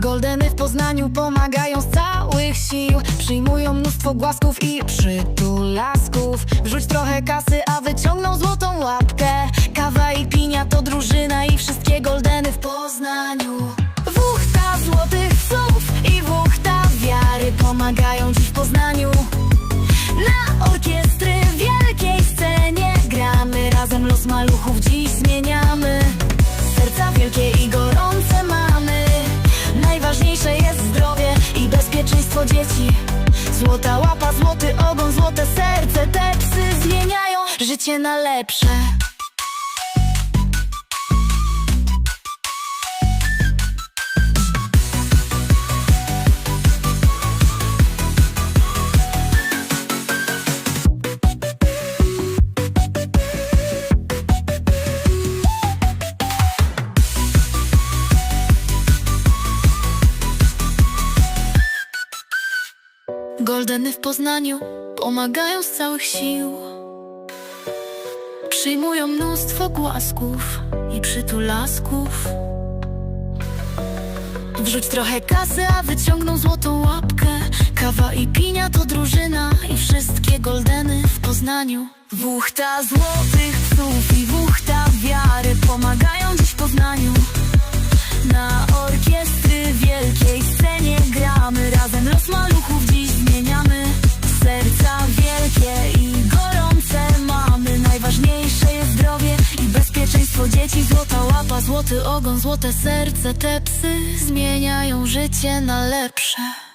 Goldeny w Poznaniu pomagają z całych sił. Przyjmują mnóstwo głasków i przytulasków. Wrzuć trochę kasy, a wyciągną złotą łapkę. Kawa i pinia to drużyna i wszystkie goldeny w Poznaniu. Wuchta złotych psów i wuchta wiary Pomagają dziś w Poznaniu. Na orkiestry wielkiej scenie gramy. Razem los maluchów dziś zmieniamy dzieci. Złota łapa, złoty ogon, złote serce Te psy zmieniają życie na lepsze Goldeny w Poznaniu pomagają z całych sił. Przyjmują mnóstwo głasków i przytulasków. Wrzuć trochę kasy, a wyciągną złotą łapkę. Kawa i pinia to drużyna i wszystkie goldeny w Poznaniu. Wuchta złotych psów i złoty ogon, złote serce Te psy zmieniają życie na lepsze